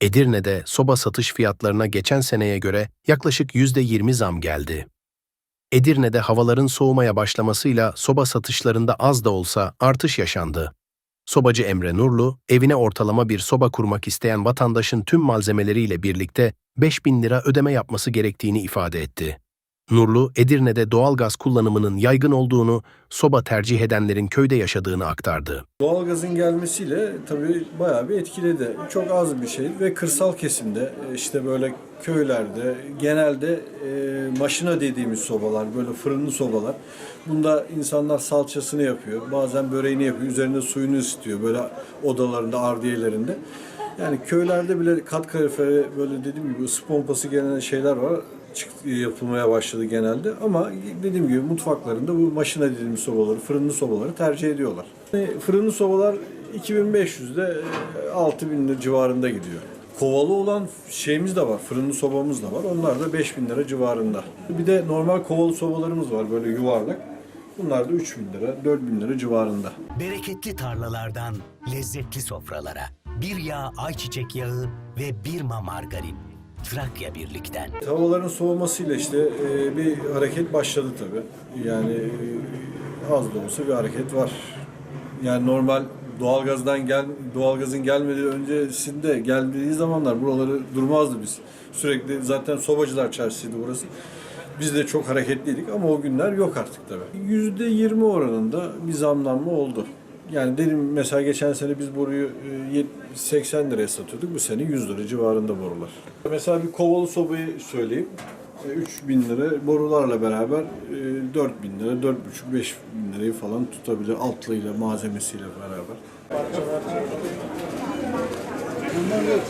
Edirne'de soba satış fiyatlarına geçen seneye göre yaklaşık %20 zam geldi. Edirne'de havaların soğumaya başlamasıyla soba satışlarında az da olsa artış yaşandı. Sobacı Emre Nurlu, evine ortalama bir soba kurmak isteyen vatandaşın tüm malzemeleriyle birlikte 5000 lira ödeme yapması gerektiğini ifade etti. Nurlu, Edirne'de doğalgaz kullanımının yaygın olduğunu, soba tercih edenlerin köyde yaşadığını aktardı. Doğalgazın gelmesiyle tabii bayağı bir etkiledi. Çok az bir şey ve kırsal kesimde e, işte böyle köylerde genelde e, maşina dediğimiz sobalar böyle fırınlı sobalar. Bunda insanlar salçasını yapıyor. Bazen böreğini yapıyor. Üzerine suyunu ısıtıyor böyle odalarında, ardiyelerinde. Yani köylerde bile kat kaloriferi böyle dediğim gibi ısı pompası gelen şeyler var. Yapılmaya başladı genelde ama dediğim gibi mutfaklarında bu maşina dediğimiz sobaları, fırınlı sobaları tercih ediyorlar. Fırınlı sobalar 2500'de 6000 lira civarında gidiyor. Kovalı olan şeyimiz de var, fırınlı sobamız da var. Onlar da 5000 lira civarında. Bir de normal kovalı sobalarımız var böyle yuvarlak. Bunlar da 3000 lira, 4000 lira civarında. Bereketli tarlalardan lezzetli sofralara. Bir yağ ayçiçek yağı ve bir ma margarin. Trakya Birlik'ten. Havaların soğumasıyla işte e, bir hareket başladı tabii. Yani e, az da olsa bir hareket var. Yani normal doğalgazdan gel doğalgazın gelmediği öncesinde geldiği zamanlar buraları durmazdı biz. Sürekli zaten sobacılar çarşısıydı burası. Biz de çok hareketliydik ama o günler yok artık tabii. %20 oranında bir zamlanma oldu. Yani dedim mesela geçen sene biz boruyu e, yet- 80 liraya satıyorduk. Bu sene 100 lira civarında borular. Mesela bir kovalı sobayı söyleyeyim. E, 3000 lira borularla beraber e, 4000 lira, 4,5-5 bin lirayı falan tutabilir altlıyla, malzemesiyle beraber. Bunlar yok.